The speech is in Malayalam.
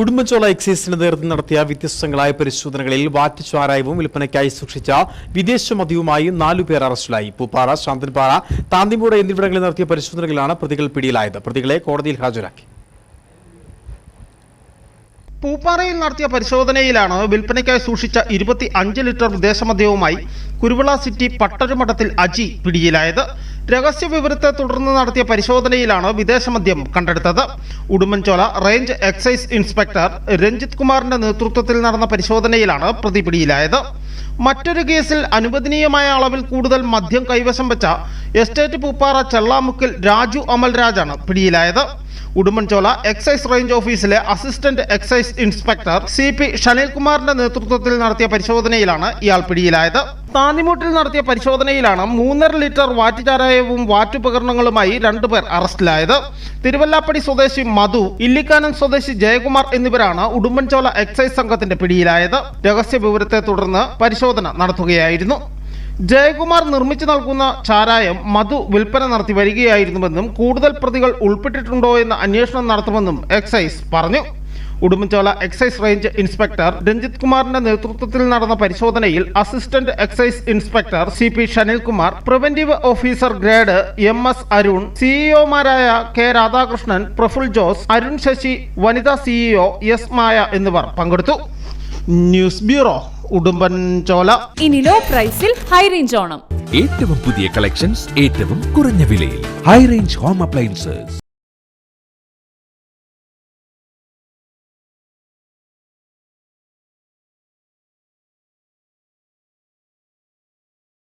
ഉടുമ്പൻചോല എക്സൈസിന് നേതൃത്വം നടത്തിയ വ്യത്യസ്തങ്ങളായ പരിശോധനകളിൽ വാറ്റ് ചാരായവും വിൽപ്പനയ്ക്കായി സൂക്ഷിച്ച വിദേശ മദ്യവുമായി നാലുപേർ അറസ്റ്റിലായി. പൂപ്പാറ ശാന്തൻപാറ താന്തിമൂട എന്നിവിടങ്ങളിൽ നടത്തിയ പരിശോധനകളിലാണ് പ്രതികൾ പിടിയിലായത്. പ്രതികളെ കോടതിയിൽ ഹാജരാക്കി. പൂപ്പാറയിൽ നടത്തിയ പരിശോധനയിലാണ് വിൽപ്പനയ്ക്കായി സൂക്ഷിച്ച ഇരുപത്തി അഞ്ച് ലിറ്റർ വിദേശമദ്യവുമായി കുരുവിള സിറ്റി പട്ടരുമഠത്തിൽ അജി പിടിയിലായത്. രഹസ്യ വിവരത്തെ തുടർന്ന് നടത്തിയ പരിശോധനയിലാണ് വിദേശമദ്യം കണ്ടെടുത്തത്. Udumbanchola range excise inspector Ranjith കുമാറിന്റെ നേതൃത്വത്തിൽ നടന്ന പരിശോധനയിലാണ് പ്രതി പിടിയിലായത്. മറ്റൊരു കേസിൽ അനുവദനീയമായ അളവിൽ കൂടുതൽ മദ്യം കൈവശം വെച്ച എസ്റ്റേറ്റ് പൂപ്പാറ ചെള്ളാമുക്കിൽ രാജു അമൽരാജാണ് പിടിയിലായത്. ഉടുമ്പൻചോല എക്സൈസ് റേഞ്ച് ഓഫീസിലെ assistant excise inspector C P ഷനിൽകുമാറിന്റെ നേതൃത്വത്തിൽ നടത്തിയ പരിശോധനയിലാണ് ഇയാൾ പിടിയിലായത്. താന്നിമൂട്ടിൽ നടത്തിയ പരിശോധനയിലാണ് മൂന്നര ലിറ്റർ വാറ്റുചാരായവും വാറ്റുപകരണങ്ങളുമായി രണ്ടുപേർ അറസ്റ്റിലായത്. തിരുവല്ലാപ്പടി സ്വദേശി മധു ഇല്ലിക്കാനം സ്വദേശി ജയകുമാർ എന്നിവരാണ് ഉടുമ്പൻചോല എക്സൈസ് സംഘത്തിന്റെ പിടിയിലായത്. രഹസ്യ വിവരത്തെ തുടർന്ന് പരിശോധന നടത്തുകയായിരുന്നു. ജയകുമാർ നിർമ്മിച്ചു നൽകുന്ന ചാരായം മധു വിൽപ്പന നടത്തി വരികയായിരുന്നുവെന്നും കൂടുതൽ പ്രതികൾ ഉൾപ്പെട്ടിട്ടുണ്ടോ എന്ന് അന്വേഷണം നടത്തുമെന്നും എക്സൈസ് പറഞ്ഞു. Udumbanchola excise range inspector Ranjith കുമാറിന്റെ നേതൃത്വത്തിൽ നടന്ന പരിശോധനയിൽ assistant excise inspector C P Shanilkumar preventive officer grade M S Arun സിഇഒമാരായ K Radhakrishnan Praful Jose Arun Sasi വനിതാ സിഇഒ എസ് മായ എന്നിവർ പങ്കെടുത്തു. News bureau Udumbanchola. ഇനി ലോ പ്രൈസിൽ ഹൈ റേഞ്ച് ഓണം. ഏറ്റവും പുതിയ കളക്ഷൻസ് ഏറ്റവും കുറഞ്ഞ വിലയിൽ. High range home appliances.